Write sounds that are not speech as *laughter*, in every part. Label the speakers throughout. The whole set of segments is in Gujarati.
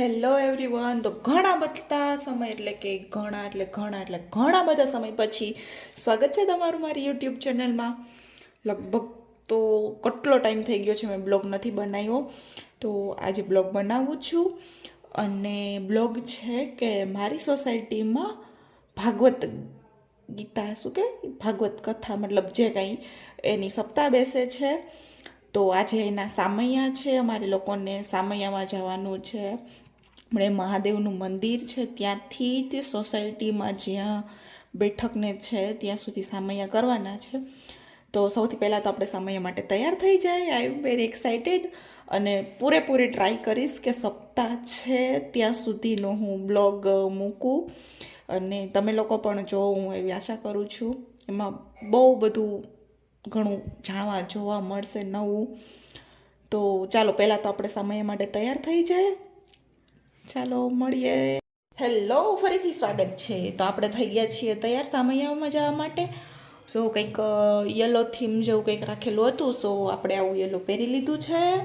Speaker 1: હેલો એવરીવન તો ઘણા બધા સમય એટલે કે ઘણા એટલે ઘણા એટલે ઘણા બધા સમય પછી સ્વાગત છે તમારું મારી યુટ્યુબ ચેનલમાં લગભગ તો કેટલો ટાઈમ થઈ ગયો છે મેં બ્લોગ નથી બનાવ્યો. તો આજે બ્લોગ બનાવું છું. અને બ્લોગ છે કે મારી સોસાયટીમાં ભાગવત ગીતા, શું કે ભાગવત કથા, મતલબ જે કંઈ એની સપ્તાહ બેસે છે. તો આજે એના સામૈયા છે. અમારે લોકોને સામૈયામાં જવાનું છે. આપણે મહાદેવનું મંદિર છે, ત્યાંથી જ સોસાયટીમાં જ્યાં બેઠકને છે, ત્યાં સુધી સામૈયા કરવાના છે. તો સૌથી પહેલાં તો આપણે સામૈયા માટે તૈયાર થઈ જાય. આઈ એમ વેરી એક્સાઇટેડ અને પૂરેપૂરી ટ્રાય કરીશ કે સપ્તાહ છે ત્યાં સુધીનો હું બ્લોગ મૂકું. અને તમે લોકો પણ જો, હું એવી આશા કરું છું. એમાં બહુ બધું ઘણું જાણવા, જોવા મળશે નવું. તો ચાલો, પહેલાં તો આપણે સમય માટે તૈયાર થઈ જાય. ચાલો મળીએ. હેલો, ફરીથી સ્વાગત છે. તો આપણે થઈ ગયા છીએ તૈયાર સામૈયામાં જવા માટે. સો કંઈક યલો થીમ જેવું કંઈક રાખેલું હતું સો આપણે આવું યલો પહેરી લીધું છે.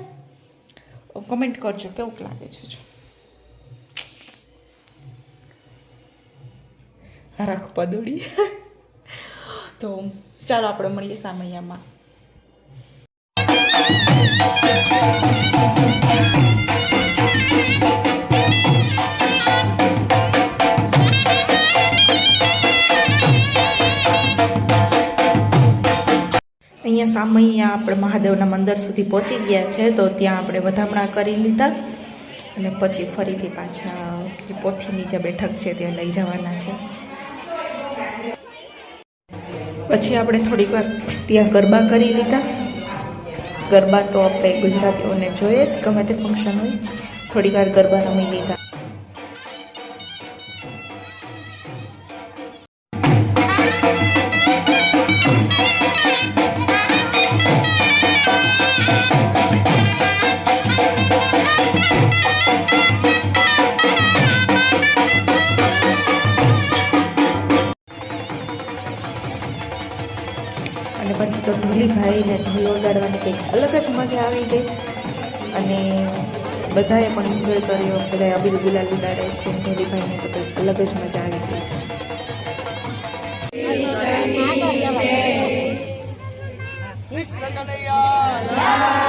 Speaker 1: કમેન્ટ કરજો, કેવું લાગે છે જો. રાખ પદોડી. *laughs* તો ચાલો આપણે મળીએ સામૈયામાં. અહીંયા સામૈયા આપણે મહાદેવના મંદિર સુધી પહોંચી ગયા છે, તો ત્યાં આપણે વધામણા કરી લીધા અને પછી ફરીથી પાછા જે પોથીની જે બેઠક છે ત્યાં લઈ જવાના છે. પછી આપણે થોડીક વાર ત્યાં ગરબા કરી લીધા. ગરબા તો આપણે ગુજરાતીઓને જોઈએ જ, ગમે તે ફંક્શન હોય, થોડીક વાર ગરબા રમી લીધા. અને પછી તો ઢોલીભાઈને ઢોલ વગાડવાની કંઈક અલગ જ મજા આવી ગઈ. અને બધાએ પણ એન્જોય કર્યો. બધાએ અબીર ગુલાલ ઉડાડે છે. ઢોલીભાઈને તો કંઈક અલગ જ મજા આવી ગઈ છે.
Speaker 2: કૃષ્ણ કનૈયા